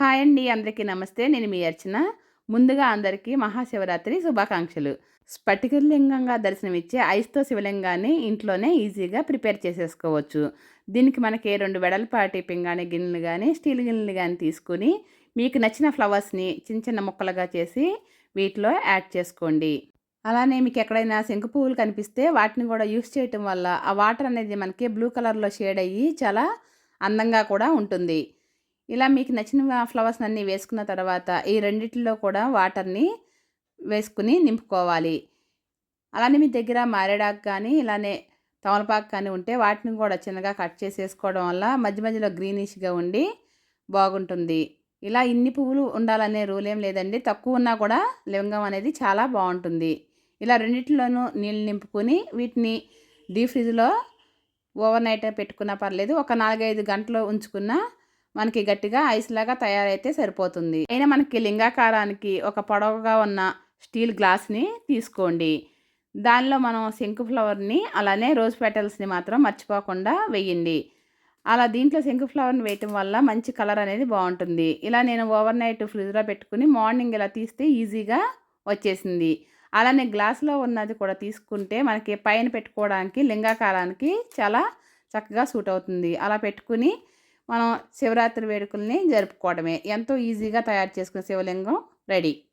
Hi అండి అందరికీ నమస్తే. నేను మీ అర్చన. ముందుగా అందరికీ మహాశివరాత్రి శుభాకాంక్షలు. స్ఫటికలింగంగా దర్శనమిచ్చే ఐస్తో శివలింగాన్ని ఇంట్లోనే ఈజీగా ప్రిపేర్ చేసేసుకోవచ్చు. దీనికి మనకి రెండు వెడల్పాటి పింగాణి గిన్నెలు కానీ స్టీల్ గిన్నెలు కానీ తీసుకుని మీకు నచ్చిన ఫ్లవర్స్ని చిన్న చిన్న ముక్కలుగా చేసి వీటిలో యాడ్ చేసుకోండి. అలానే మీకు ఎక్కడైనా శంకు పువ్వులు కనిపిస్తే వాటిని కూడా యూస్ చేయటం వల్ల ఆ వాటర్ అనేది మనకి బ్లూ కలర్లో షేడ్ అయ్యి చాలా అందంగా కూడా ఉంటుంది. ఇలా మీకు నచ్చిన ఫ్లవర్స్ అన్నీ వేసుకున్న తర్వాత ఈ రెండిట్లో కూడా వాటర్ని వేసుకుని నింపుకోవాలి. అలానే మీ దగ్గర మారేడాకు కానీ ఇలానే తమలపాకు కానీ ఉంటే వాటిని కూడా చిన్నగా కట్ చేసేసుకోవడం వల్ల మధ్య మధ్యలో గ్రీనిష్గా ఉండి బాగుంటుంది. ఇలా ఇన్ని పువ్వులు ఉండాలనే రూల్ ఏం లేదండి. తక్కువ ఉన్నా కూడా లింగం అనేది చాలా బాగుంటుంది. ఇలా రెండింటిలోనూ నీళ్ళు నింపుకొని వీటిని డీప్ ఫ్రిడ్జ్లో ఓవర్ నైట్ పెట్టుకున్నా పర్లేదు. ఒక నాలుగైదు గంటలు ఉంచుకున్న మనకి గట్టిగా ఐస్ లాగా తయారైతే సరిపోతుంది. అయినా మనకి లింగాకారానికి ఒక పొడవుగా ఉన్న స్టీల్ గ్లాస్ని తీసుకోండి. దానిలో మనం శంకు ఫ్లవర్ని అలానే రోజ్ పెటల్స్ని మాత్రం మర్చిపోకుండా వేయండి. అలా దీంట్లో శంకు ఫ్లవర్ని వేయటం వల్ల మంచి కలర్ అనేది బాగుంటుంది. ఇలా నేను ఓవర్ నైట్ ఫ్రిడ్జ్లో పెట్టుకుని మార్నింగ్ ఇలా తీస్తే ఈజీగా వచ్చేసింది. అలానే గ్లాస్లో ఉన్నది కూడా తీసుకుంటే మనకి పైన పెట్టుకోవడానికి లింగాకారానికి చాలా చక్కగా సూట్ అవుతుంది. అలా పెట్టుకుని మనం శివరాత్రి వేడుకల్ని జరుపుకోవడమే. ఎంతో ఈజీగా తయారు చేసుకునే శివలింగం రెడీ.